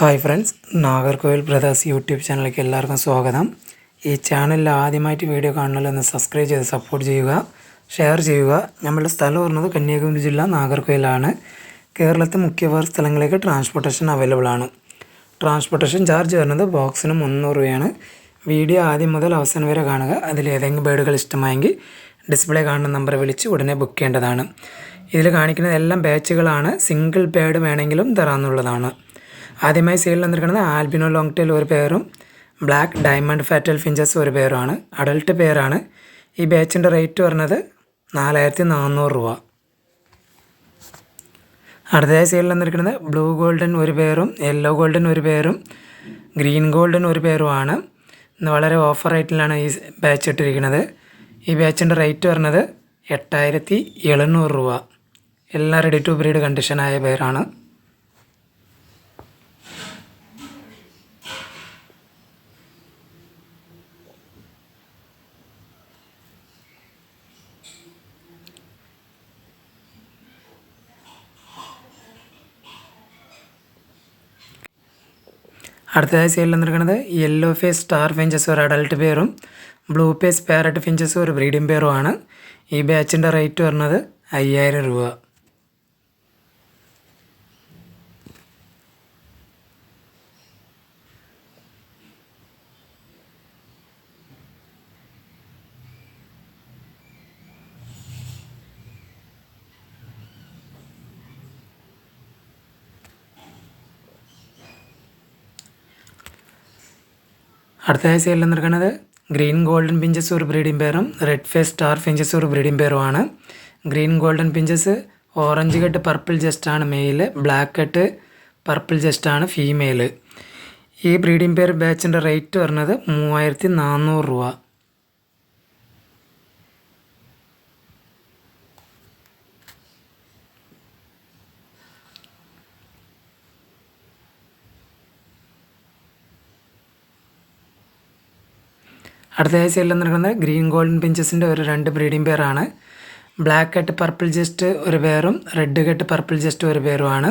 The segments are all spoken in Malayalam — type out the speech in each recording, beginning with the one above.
Hi friends Nagercoil brothers YouTube ചാനലിലേക്ക് എല്ലാവർക്കും സ്വാഗതം. ഈ ചാനലിൽ ആദ്യമായിട്ട് വീഡിയോ കാണണമെന്ന് സബ്സ്ക്രൈബ് ചെയ്ത് സപ്പോർട്ട് ചെയ്യുക ഷെയർ ചെയ്യുക. നമ്മളുടെ സ്ഥലം പറഞ്ഞത് കന്യാകുമാരി ജില്ല നാഗർകോവിലാണ് കേരളത്തെ മുഖ്യവാർ സ്ഥലങ്ങളിലേക്ക് ട്രാൻസ്പോർട്ടേഷൻ അവൈലബിൾ ആണ്. ട്രാൻസ്പോർട്ടേഷൻ ചാർജ് വരുന്നത് ബോക്സിന് മുന്നൂറ് രൂപയാണ്. വീഡിയോ ആദ്യം മുതൽ അവസാനം വരെ കാണുക. അതിൽ ഏതെങ്കിലും ബേഡുകൾ ഇഷ്ടമായെങ്കിൽ ഡിസ്പ്ലേ കാണുന്ന നമ്പർ വിളിച്ച് ഉടനെ ബുക്ക് ചെയ്യേണ്ടതാണ്. ഇതിൽ കാണിക്കുന്നത് എല്ലാം ബാച്ചുകളാണ് സിംഗിൾ പേഡ് വേണമെങ്കിലും തരാമെന്നുള്ളതാണ് ആദ്യമായി സെയിലിൽ വന്നിരിക്കുന്നത് ആൽബിനോ ലോങ് ടെയിൽ ഒരു പേരും ബ്ലാക്ക് ഡയമണ്ട് ഫാറ്റൽ ഫിഞ്ചസ് ഒരു പേരുമാണ് അഡൾട്ട് പേരാണ് ഈ ബാച്ചിന്റെ റേറ്റ് പറഞ്ഞത് നാലായിരത്തി നാനൂറ് രൂപ. അടുത്തതായി സെയിലിൽ വന്നിരിക്കുന്നത് ബ്ലൂ ഗോൾഡൻ ഒരു പേരും യെല്ലോ ഗോൾഡൻ ഒരു പേരും ഗ്രീൻ ഗോൾഡൻ ഒരു പേരുമാണ് ഇന്ന് വളരെ ഓഫർ റേറ്റിലാണ് ഈ ബാച്ച് ഇട്ടിരിക്കുന്നത്. ഈ ബാച്ചിന്റെ റേറ്റ് പറഞ്ഞത് എട്ടായിരത്തി എഴുന്നൂറ് രൂപ. എല്ലാം റെഡി ടു ബ്രീഡ് കണ്ടീഷനായ പേരാണ് അടുത്തതായി സെയിലിൽ വന്നിരിക്കുന്നത് യെല്ലോ ഫേസ് സ്റ്റാർ ഫിഞ്ചസ് ഒരു അഡൾട്ട് പേറും ബ്ലൂ ഫേസ് പാരറ്റ് ഫിഞ്ചസ് ഒരു ബ്രീഡിംഗ് പേറുമാണ് ഈ ബാച്ചിന്റെ റേറ്റ് വരുന്നത് അയ്യായിരം രൂപ. അടുത്തതായി സെയിലിൽ നിൽക്കുന്നത് ഗ്രീൻ ഗോൾഡൻ പിഞ്ചസ് ഒരു ബ്രീഡിംഗ് പേറും റെഡ് ഫേസ് സ്റ്റാർ പിഞ്ചസ് ഒരു breeding പേറുമാണ് green golden finches orange head purple ജസ്റ്റാണ് male black കെട്ട് പർപ്പിൾ ജസ്റ്റാണ് ഫീമെയിൽ ഈ ബ്രീഡിംഗ് പേർ ബാച്ചിന്റെ റേറ്റ് വരുന്നത് മൂവായിരത്തി നാനൂറ് രൂപ. അടുത്തതായി എല്ലാം നടക്കുന്നത് ഗ്രീൻ ഗോൾഡൻ പിഞ്ചസിന്റെ ഒരു രണ്ട് ബ്രീഡിംഗ് പെയറാണ് ബ്ലാക്ക് കട്ട് പർപ്പിൾ ജസ്റ്റ് ഒരു പെയറും റെഡ് കട്ട് പർപ്പിൾ ജസ്റ്റ് ഒരു പെയറുമാണ്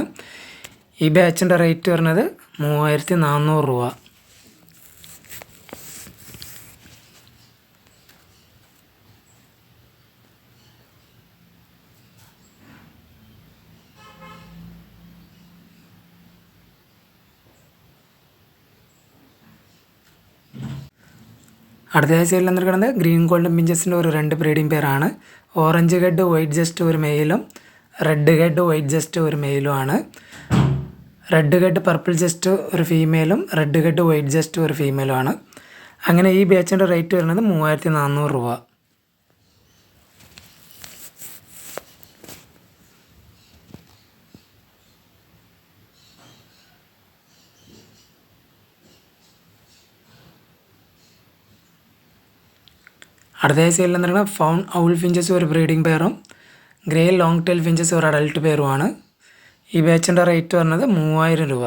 ഈ ബാച്ചിന്റെ റേറ്റ് വരുന്നത് മൂവായിരത്തി നാനൂറ് രൂപ. അടുത്ത സൈഡിൽ വന്നിരിക്കുന്നത് ഗ്രീൻ ഗോൾഡൻ പിഞ്ചസിന്റെ ഒരു രണ്ട് ബ്രീഡിംഗ് പേരാണ് ഓറഞ്ച് ഹെഡ് വൈറ്റ് ജസ്റ്റ് ഒരു മെയിലും റെഡ് ഹെഡ് വൈറ്റ് ജസ്റ്റ് ഒരു മെയിലുമാണ് റെഡ് ഹെഡ് പർപ്പിൾ ജസ്റ്റ് ഒരു ഫീമെയിലും റെഡ് ഹെഡ് വൈറ്റ് ജസ്റ്റ് ഒരു ഫീമെയിലുമാണ് അങ്ങനെ ഈ ബാച്ചിന്റെ റേറ്റ് വരുന്നത് മൂവായിരത്തി നാനൂറ് രൂപ. അടുത്ത സൈഡിൽ എന്ന് ഫൗൺ ഔൾ ഫിഞ്ചസ് ഒരു ബ്രീഡിംഗ് പെയറും ഗ്രേ ലോങ് ടെയിൽ ഫിഞ്ചസ് ഒരു അഡൽട്ട് പെയറുമാണ് ഈ ബാച്ചിന്റെ റേറ്റ് പറഞ്ഞത് മൂവായിരം രൂപ.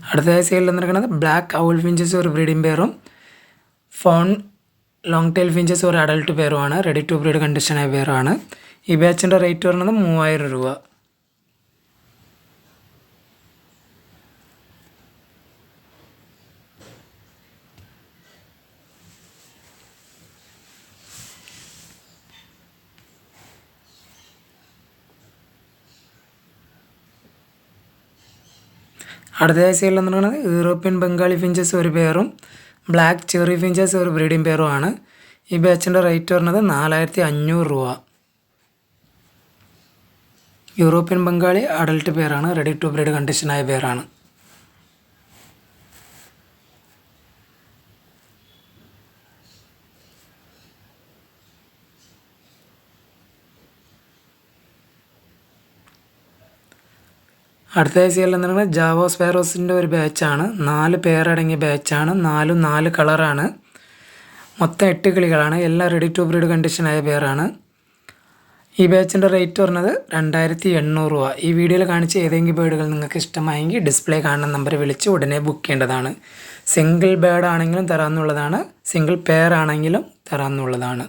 അടുത്തതായി സെയിൽ വന്നിരിക്കുന്നത് ബ്ലാക്ക് ഔൾ ഫിഞ്ചസ് ഒരു ബ്രീഡിംഗ് പെയറും ഫോൺ ലോങ് ടെയിൽ ഫിഞ്ചസ് ഒരു അഡൽട്ട് പെയറുമാണ് റെഡി ടു ബ്രീഡ് കണ്ടീഷനായ പെയറാണ് ഈ ബാച്ചിന്റെ റേറ്റ് വരുന്നത് മൂവായിരം രൂപ. അടുത്ത സൈഡിൽ എന്ന് പറയുന്നത് യൂറോപ്യൻ ബംഗാളി ഫിഞ്ചസ് ഒരു പേറും ബ്ലാക്ക് ചെറി ഫിഞ്ചസ് ഒരു ബ്രീഡിംഗ് പേറുമാണ് ഈ ബാച്ചിന്റെ റേറ്റ് വരുന്നത് നാലായിരത്തി അഞ്ഞൂറ് രൂപ. യൂറോപ്യൻ ബംഗാളി അഡൽട്ട് പേരാണ് റെഡി ടു ബ്രീഡ് കണ്ടീഷനായ പേരാണ് അടുത്ത എന്ന് പറയുന്നത് ജാവോ സ്പെയറോസിന്റെ ഒരു ബാച്ചാണ് നാല് പേരടങ്ങിയ ബാച്ചാണ് നാലും നാല് കളറാണ് മൊത്തം എട്ട് കിളികളാണ്. എല്ലാം റെഡി ടു ബ്രീഡ് കണ്ടീഷനായ പേരാണ് ഈ ബാച്ചിന്റെ റേറ്റ് പറഞ്ഞത് രണ്ടായിരത്തി എണ്ണൂറ് രൂപ. ഈ വീഡിയോയിൽ കാണിച്ച ഏതെങ്കിലും ബേഡുകൾ നിങ്ങൾക്ക് ഇഷ്ടമായെങ്കിൽ ഡിസ്പ്ലേ കാണുന്ന നമ്പർ വിളിച്ച് ഉടനെ ബുക്ക് ചെയ്യേണ്ടതാണ്. സിംഗിൾ ബേഡ് ആണെങ്കിലും തരാമെന്നുള്ളതാണ് സിംഗിൾ പെയർ ആണെങ്കിലും തരാമെന്നുള്ളതാണ്